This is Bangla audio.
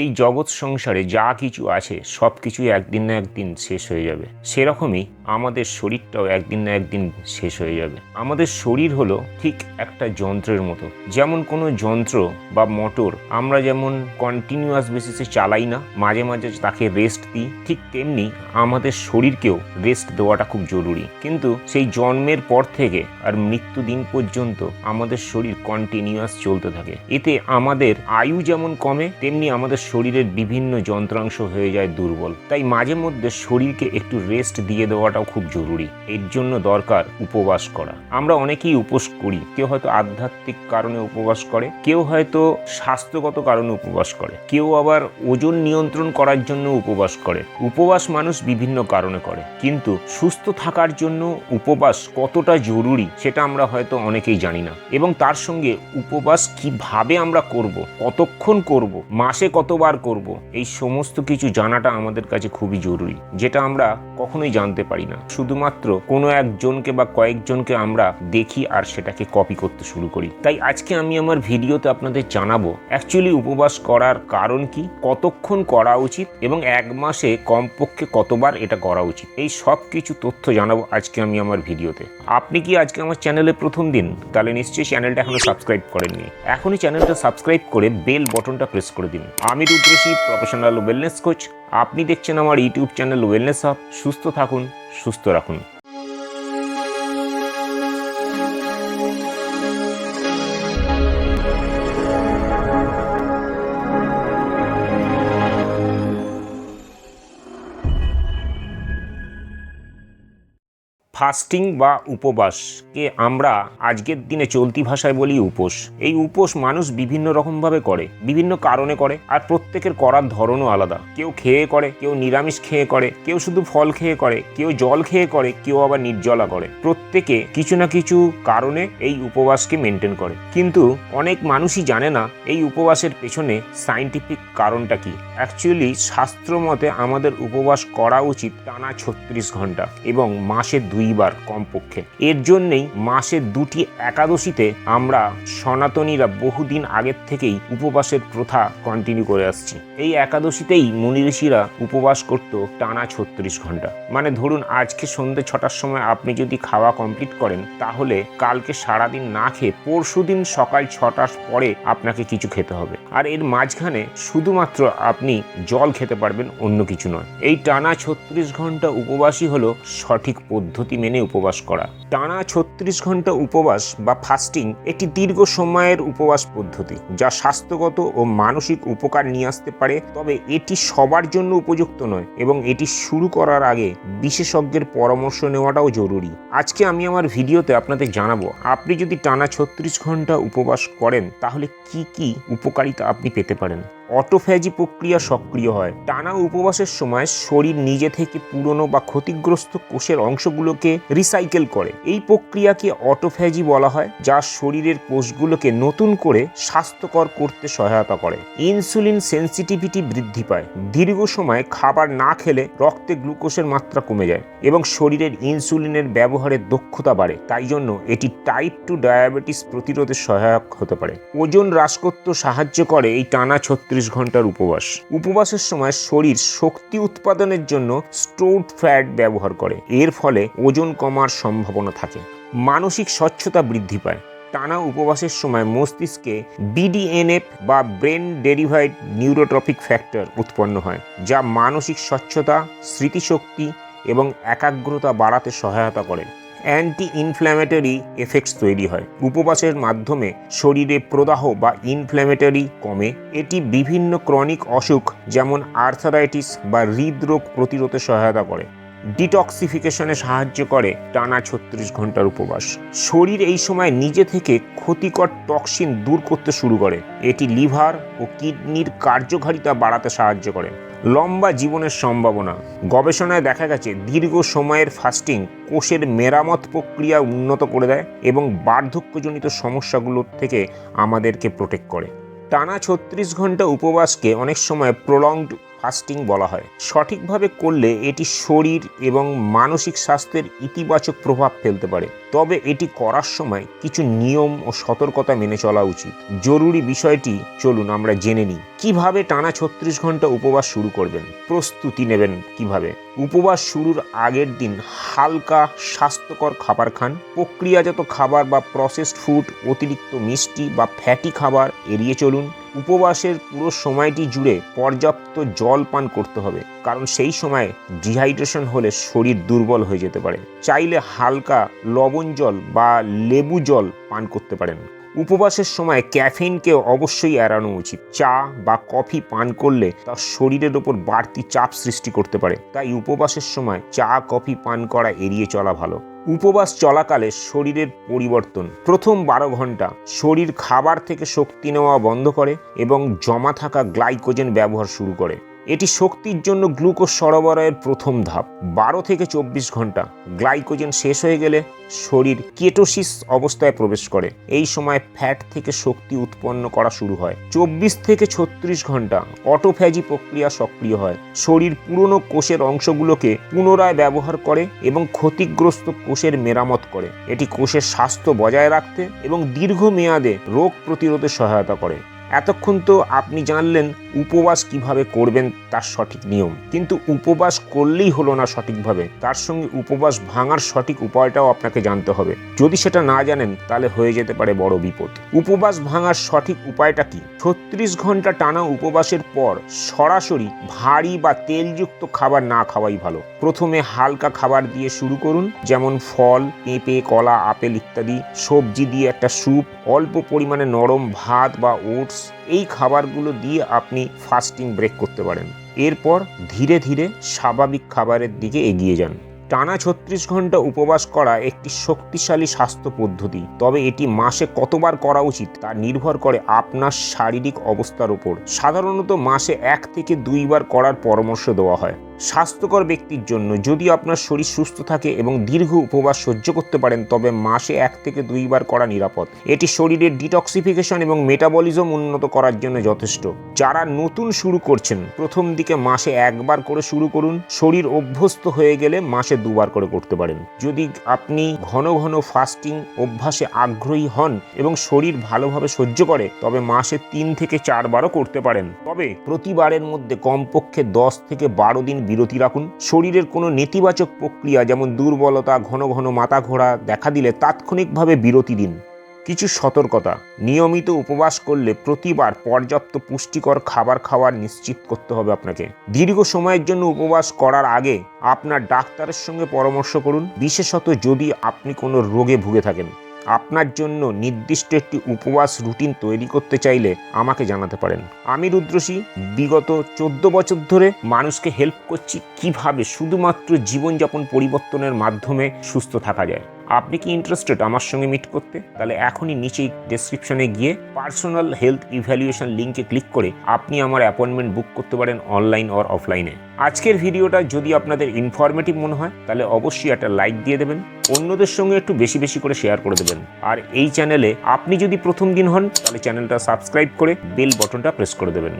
এই জগৎ সংসারে যা কিছু আছে, সব কিছুই একদিন না একদিন শেষ হয়ে যাবে। সেরকমই আমাদের শরীরটাও একদিন না একদিন শেষ হয়ে যাবে। আমাদের শরীর হলো ঠিক একটা যন্ত্রের মতো। যেমন কোনো যন্ত্র বা মোটর আমরা যেমন কন্টিনিউয়াস বেসিসে চালাই না, মাঝে মাঝে তাকে রেস্ট দিই, ঠিক তেমনি আমাদের শরীরকেও রেস্ট দেওয়াটা খুব জরুরি। কিন্তু সেই জন্মের পর থেকে আর মৃত্যু দিন পর্যন্ত আমাদের শরীর কন্টিনিউয়াস চলতে থাকে। এতে আমাদের আয়ু যেমন কমে, তেমনি আমাদের শরীরের বিভিন্ন যন্ত্রাংশ হয়ে যায় দুর্বল। তাই মাঝে মধ্যে শরীরকে একটু রেস্ট দিয়ে দেওয়াটাও খুব জরুরি। এর জন্য দরকার উপবাস করা। আমরা অনেকেই উপোস করি। কেউ হয়তো আধ্যাত্মিক কারণে উপবাস করে, কেউ হয়তো স্বাস্থ্যগত কারণে উপবাস করে, কেউ আবার ওজন নিয়ন্ত্রণ করার জন্য উপবাস করে। উপবাস মানুষ বিভিন্ন কারণে করে। কিন্তু সুস্থ থাকার জন্য উপবাস কতটা জরুরি সেটা আমরা হয়তো অনেকেই জানি না। এবং তার সঙ্গে উপবাস কীভাবে আমরা করব, কতক্ষণ করব, মাসে কতবার করব, এই সমস্ত কিছু জানাটা আমাদের কাছে খুবই জরুরি, যেটা আমরা কখনোই জানতে পারি না। শুধুমাত্র কোনো একজনকে বা কয়েকজনকে আমরা দেখি আর সেটাকে কপি করতে শুরু করি। তাই আজকে আমি আমার ভিডিওতে আপনাদের জানাব অ্যাকচুয়ালি উপবাস করার কারণ কি, কতক্ষণ করা উচিত এবং এক মাসে কমপক্ষে কতবার এটা করা উচিত। এই সব কিছু তথ্য জানাব আজকে আমি আমার ভিডিওতে। আপনি কি আজকে আমার চ্যানেলে প্রথম দিন? তাহলে নিশ্চয়ই চ্যানেলটা এখনও সাবস্ক্রাইব করেননি। এখনই চ্যানেলটা সাবস্ক্রাইব করে বেল বটনটা প্রেস করে দিন। আমি রুদ্রশী প্রফেশনাল ওয়েলনেস কোচ আপনি দেখছেন আমার ইউটিউব চ্যানেল ওয়েলনেস হাব সুস্থ থাকুন, সুস্থ রাখুন। ফাস্টিং বা উপবাসকে আমরা আজকের দিনে চলতি ভাষায় বলি উপোস। এই উপোস মানুষ বিভিন্ন রকমভাবে করে, বিভিন্ন কারণে করে, আর প্রত্যেকের করার ধরনও আলাদা। কেউ খেয়ে করে, কেউ নিরামিষ খেয়ে করে, কেউ শুধু ফল খেয়ে করে, কেউ জল খেয়ে করে, কেউ আবার নির্জলা করে। প্রত্যেকে কিছু না কিছু কারণে এই উপবাসকে মেনটেন করে। কিন্তু অনেক মানুষই জানে না এই উপবাসের পেছনে সাইন্টিফিক কারণটা কি। অ্যাকচুয়ালি শাস্ত্র মতে আমাদের উপবাস করা উচিত টানা ছত্রিশ ঘণ্টা এবং মাসে দুইবার কমপক্ষে। এর জন্যেই মাসে দুটি একাদশীতে আমরা সনাতনীরা বহুদিন আগের থেকেই উপবাসের প্রথা কন্টিনিউ করে আসছি। এই একাদশীতেই মুনি ঋষিরা উপবাস করত টানা ছত্রিশ ঘণ্টা মানে ধরুন, আজকে সন্ধ্যে ছটার সময় আপনি যদি খাওয়া কমপ্লিট করেন, তাহলে কালকে সারাদিন না খেয়ে পরশু দিন সকাল ছটার পরে আপনাকে কিছু খেতে হবে। আর এর মাঝখানে শুধুমাত্র আপনি জল খেতে পারবেন, অন্য কিছু নয়। এই টানা ছত্রিশ ঘণ্টা উপবাসই হলো সঠিক পদ্ধতি মেনে উপবাস করা। টানা ছত্রিশ ঘণ্টা উপবাস বা ফাস্টিং একটি দীর্ঘ সময়ের উপবাস পদ্ধতি, যা স্বাস্থ্যগত ও মানসিক উপকার নিয়ে আসতে পারে, তবে এটি সবার জন্য উপযুক্ত নয় এবং এটি শুরু করার আগে বিশেষজ্ঞের পরামর্শ নেওয়াটাও জরুরি। আজকে আমি আমার ভিডিওতে আপনাদের জানাব, আপনি যদি টানা ছত্রিশ ঘণ্টা উপবাস করেন, তাহলে কি কি উপকারিতা আপনি পেতে পারেন? অটোফ্যাজি প্রক্রিয়া সক্রিয় হয়। টানা উপবাসের সময় শরীর নিজে থেকে পুরনো বা ক্ষতিগ্রস্ত কোষের অংশগুলোকে রিসাইকেল করে। এই প্রক্রিয়াকে অটোফ্যাজি বলা হয়, যা শরীরের কোষগুলোকে নতুন করে স্বাস্থ্যকর করতে সহায়তা করে। ইনসুলিন সেন্সিটিভিটি বৃদ্ধি পায়। দীর্ঘ সময় খাবার না খেলে রক্তে গ্লুকোজের মাত্রা কমে যায় এবং শরীরের ইনসুলিনের ব্যবহারের দক্ষতা বাড়ে। তাই জন্য এটি টাইপ টু ডায়াবেটিস প্রতিরোধে সহায়ক হতে পারে। ওজন হ্রাস করতে সাহায্য করে এই টানা ছত্রিশ ঘণ্টার উপবাস। উপবাসের সময় শরীর শক্তি উৎপাদনের জন্য স্টোরড ফ্যাট ব্যবহার করে। এর ফলে ওজন কমার সম্ভাবনা থাকে। মানসিক স্বচ্ছতা বৃদ্ধি পায়। টানা উপবাসের সময় মস্তিষ্কে বিডিএনএফ বা ব্রেন ডেরিভাইড নিউরোট্রপিক ফ্যাক্টর উৎপন্ন হয়, যা মানসিক স্বচ্ছতা, স্মৃতিশক্তি এবং একাগ্রতা বাড়াতে সহায়তা করে। অ্যান্টি ইনফ্ল্যামেটরি এফেক্টস তৈরি হয়। উপবাসের মাধ্যমে শরীরে প্রদাহ বা ইনফ্ল্যামেটরি কমে। এটি বিভিন্ন ক্রনিক অসুখ যেমন আর্থারাইটিস বা হৃদরোগ প্রতিরোধে সহায়তা করে। ডিটক্সিফিকেশনে সাহায্য করে টানা ছত্রিশ ঘণ্টার উপবাস। শরীর এই সময় নিজে থেকে ক্ষতিকর টক্সিন দূর করতে শুরু করে। এটি লিভার ও কিডনির কার্যকারিতা বাড়াতে সাহায্য করে। লম্বা জীবনের সম্ভাবনা। গবেষণায় দেখা গেছে, দীর্ঘ সময়ের ফাস্টিং কোষের মেরামত প্রক্রিয়া উন্নত করে দেয় এবং বার্ধক্যজনিত সমস্যাগুলোর থেকে আমাদেরকে প্রোটেক্ট করে। টানা ছত্রিশ ঘণ্টা উপবাসকে অনেক সময় প্রলংড ফাস্টিং বলা হয়। সঠিকভাবে করলে এটি শরীর এবং মানসিক স্বাস্থ্যের ইতিবাচক প্রভাব ফেলতে পারে। তবে এটি করার সময় কিছু নিয়ম ও সতর্কতা মেনে চলা উচিত। জরুরি বিষয়টি চলুন আমরা জেনে নিই। কীভাবে টানা ছত্রিশ ঘণ্টা উপবাস শুরু করবেন? প্রস্তুতি নেবেন কীভাবে? উপবাস শুরুর আগের দিন হালকা স্বাস্থ্যকর খাবার খান। প্রক্রিয়াজাত খাবার বা প্রসেসড ফুড অতিরিক্ত মিষ্টি বা ফ্যাটি খাবার এড়িয়ে চলুন। উপবাসের পুরো সময়টি জুড়ে পর্যাপ্ত জল পান করতে হবে, কারণ সেই সময় ডিহাইড্রেশন হলে শরীর দুর্বল হয়ে যেতে পারে। চাইলে হালকা লবণ জল বা লেবু জল পান করতে পারেন। উপবাসের সময় ক্যাফিনকে অবশ্যই এড়ানো উচিত। চা বা কফি পান করলে তার শরীরের ওপর বাড়তি চাপ সৃষ্টি করতে পারে। তাই উপবাসের সময় চা, কফি পান করা এড়িয়ে চলা ভালো। উপবাস চলাকালে শরীরের পরিবর্তন। প্রথম বারো ঘণ্টা শরীর খাবার থেকে শক্তি নেওয়া বন্ধ করে এবং জমা থাকা গ্লাইকোজেন ব্যবহার শুরু করে। এটি শক্তির জন্য গ্লুকোজ সরবরাহের প্রথম ধাপ। বারো থেকে চব্বিশ ঘণ্টা গ্লাইকোজেন শেষ হয়ে গেলে শরীর কেটোসিস অবস্থায় প্রবেশ করে। এই সময় ফ্যাট থেকে শক্তি উৎপন্ন করা শুরু হয়। চব্বিশ থেকে ছত্রিশ ঘণ্টা অটোফ্যাজি প্রক্রিয়া সক্রিয় হয়। শরীর পুরনো কোষের অংশগুলোকে পুনরায় ব্যবহার করে এবং ক্ষতিগ্রস্ত কোষের মেরামত করে। এটি কোষের স্বাস্থ্য বজায় রাখতে এবং দীর্ঘমেয়াদে রোগ প্রতিরোধে সহায়তা করে। এতক্ষণ তো আপনি জানলেন উপবাস কীভাবে করবেন তার সঠিক নিয়ম। কিন্তু উপবাস করলেই হলো না সঠিকভাবে। তার সঙ্গে উপবাস ভাঙার সঠিক উপায়টাও আপনাকে জানতে হবে। যদি সেটা না জানেন, তাহলে হয়ে যেতে পারে বড় বিপদ। উপবাস ভাঙার সঠিক উপায়টা কি? ছত্রিশ ঘণ্টা টানা উপবাসের পর সরাসরি ভারী বা তেলযুক্ত খাবার না খাওয়াই ভালো। প্রথমে হালকা খাবার দিয়ে শুরু করুন, যেমন ফল, পেঁপে, কলা, আপেল ইত্যাদি। সবজি দিয়ে একটা স্যুপ, অল্প পরিমাণে নরম ভাত বা ওটস এই খাবারগুলো দিয়ে আপনি ফাস্টিং ব্রেক করতে পারেন। এরপর ধীরে ধীরে স্বাভাবিক খাবারের দিকে এগিয়ে যান। টানা ছত্রিশ ঘণ্টা উপবাস করা একটি শক্তিশালী স্বাস্থ্য পদ্ধতি, তবে এটি মাসে কতবার করা উচিত তা নির্ভর করে আপনার শারীরিক অবস্থার উপর। সাধারণত মাসে এক থেকে দুইবার করার পরামর্শ দেওয়া হয়। স্বাস্থ্যকর ব্যক্তির জন্য যদি আপনার শরীর সুস্থ থাকে এবং দীর্ঘ উপবাস সহ্য করতে পারেন, তবে মাসে এক থেকে দুইবার করা নিরাপদ। এটি শরীরের ডিটক্সিফিকেশন এবং মেটাবলিজম উন্নত করার জন্য যথেষ্ট। যারা নতুন শুরু করছেন, প্রথম দিকে মাসে একবার করে শুরু করুন। শরীর অভ্যস্ত হয়ে গেলে মাসে দুবার করে করতে পারেন। যদি আপনি ঘন ঘন ফাস্টিং অভ্যাসে আগ্রহী হন এবং শরীর ভালোভাবে সহ্য করে, তবে মাসে তিন থেকে চারবারও করতে পারেন। তবে প্রতিবারের মধ্যে কমপক্ষে দশ থেকে বারো দিন বিরতি রাখুন। শরীরের কোনো নেতিবাচক প্রক্রিয়া যেমন দুর্বলতা, ঘন ঘন মাথা ঘোরা, দেখা দিলে তাৎক্ষণিকভাবে বিরতি দিন। কিছু সতর্কতা, নিয়মিত উপবাস করলে প্রতিবার পর্যাপ্ত পুষ্টিকর খাবার খাওয়ার নিশ্চিত করতে হবে আপনাকে। দীর্ঘ সময়ের জন্য উপবাস করার আগে আপনার ডাক্তারের সঙ্গে পরামর্শ করুন। বিশেষত যদি আপনি কোনো রোগে ভুগে থাকেন। আপনার জন্য নির্দিষ্ট একটি উপবাস রুটিন তৈরি করতে চাইলে আমাকে জানাতে পারেন। আমি রুদ্রসী, বিগত চোদ্দ বছর ধরে মানুষকে হেল্প করছি কীভাবে শুধুমাত্র জীবনযাপন পরিবর্তনের মাধ্যমে সুস্থ থাকা যায়। আপনি কি ইন্টারেস্টেড আমার সঙ্গে মিট করতে? তাহলে এখনই নিচেই ডেসক্রিপশনে গিয়ে পার্সোনাল হেলথ ইভ্যালুয়েশন লিঙ্কে ক্লিক করে আপনি আমার অ্যাপয়েন্টমেন্ট বুক করতে পারেন অনলাইন অর অফলাইনে আজকের ভিডিওটা যদি আপনাদের ইনফরমেটিভ মনে হয়, তাহলে অবশ্যই একটা লাইক দিয়ে দেবেন, অন্যদের সঙ্গে একটু বেশি বেশি করে শেয়ার করে দেবেন। আর এই চ্যানেলে আপনি যদি প্রথম দিন হন, তাহলে চ্যানেলটা সাবস্ক্রাইব করে বেল বটনটা প্রেস করে দেবেন।